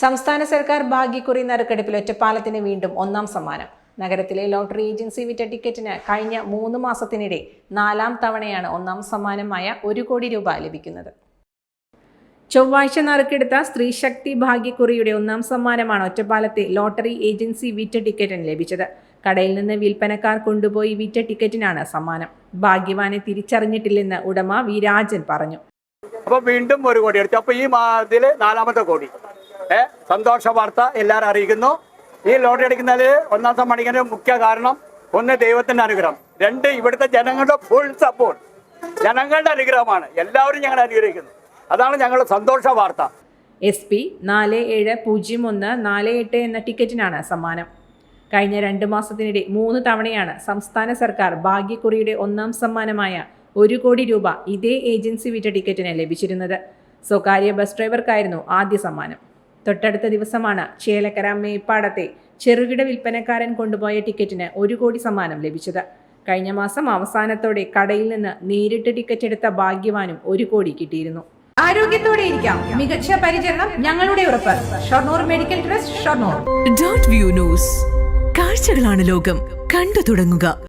സംസ്ഥാന സർക്കാർ ഭാഗ്യക്കുറി നറുക്കെടുപ്പിൽ ഒറ്റപ്പാലത്തിന് വീണ്ടും ഒന്നാം സമ്മാനം. നഗരത്തിലെ ലോട്ടറി ഏജൻസി വിറ്റ ടിക്കറ്റിന് കഴിഞ്ഞ മൂന്ന് മാസത്തിനിടെ നാലാം തവണയാണ് ഒന്നാം സമ്മാനമായ ഒരു കോടി രൂപ ലഭിക്കുന്നത്. ചൊവ്വാഴ്ച നറുക്കെടുത്ത സ്ത്രീശക്തി ഭാഗ്യക്കുറിയുടെ ഒന്നാം സമ്മാനമാണ് ഒറ്റപ്പാലത്തെ ലോട്ടറി ഏജൻസി വിറ്റ ടിക്കറ്റിന് ലഭിച്ചത്. കടയിൽ നിന്ന് വിൽപ്പനക്കാർ കൊണ്ടുപോയി വിറ്റ ടിക്കറ്റിനാണ് സമ്മാനം. ഭാഗ്യവാനെ തിരിച്ചറിഞ്ഞിട്ടില്ലെന്ന് ഉടമ വി രാജൻ പറഞ്ഞു. അപ്പൊ വീണ്ടും ഒരു കോടി എടുത്തു അപ്പൊ ഈ ഇതിൽ നാലാമത്തെ കോടി. സന്തോഷ വാർത്ത എല്ലാവരും അറിയിക്കുന്നു. ഈ ലോട്ടറി അടിക്കുന്നതിൽ ഒന്നാം സമ്മാനിക്കുന്നതിന് മുഖ്യ കാരണം ഒന്ന് ദൈവത്തിന്റെ അനുഗ്രഹം. രണ്ട് ഇവിടുത്തെ ജനങ്ങളുടെ ഫുൾ സപ്പോർട്ട് ജനങ്ങളുടെ അനുഗ്രഹമാണ്. എല്ലാവരും ഞങ്ങൾ അനുഗ്രഹിക്കുന്നു. അതാണ് ഞങ്ങളുടെ സന്തോഷ വാർത്ത. എസ് പി നാല് ഏഴ് പൂജ്യം ഒന്ന് നാല് എട്ട് എന്ന ടിക്കറ്റിനാണ് സമ്മാനം. കഴിഞ്ഞ രണ്ട് മാസത്തിനിടെ മൂന്ന് തവണയാണ് സംസ്ഥാന സർക്കാർ ഭാഗ്യക്കുറിയുടെ ഒന്നാം സമ്മാനമായ ഒരു കോടി രൂപ ഇതേ ഏജൻസി വിറ്റ ടിക്കറ്റിന് ലഭിച്ചിരുന്നത്. സ്വകാര്യ ബസ് ഡ്രൈവർക്കായിരുന്നു ആദ്യ സമ്മാനം. തൊട്ടടുത്ത ദിവസമാണ് ചേലക്കര മേപ്പാടത്തെ ചെറുകിട വിൽപ്പനക്കാരൻ കൊണ്ടുപോയ ടിക്കറ്റിന് ഒരു കോടി സമ്മാനം ലഭിച്ചത്. കഴിഞ്ഞ മാസം അവസാനത്തോടെ കടയിൽ നിന്ന് നേരിട്ട് ടിക്കറ്റ് എടുത്ത ഭാഗ്യവാനും ഒരു കോടി കിട്ടിയിരുന്നു. ആരോഗ്യത്തോടെ ഇരിക്കാം. മികച്ച പരിചരണം ഞങ്ങളുടെ ഉറപ്പ്. Shoranur medical trust Shoranur. View News കാഴ്ചകളാണ് ലോകം. കണ്ടു തുടങ്ങുക.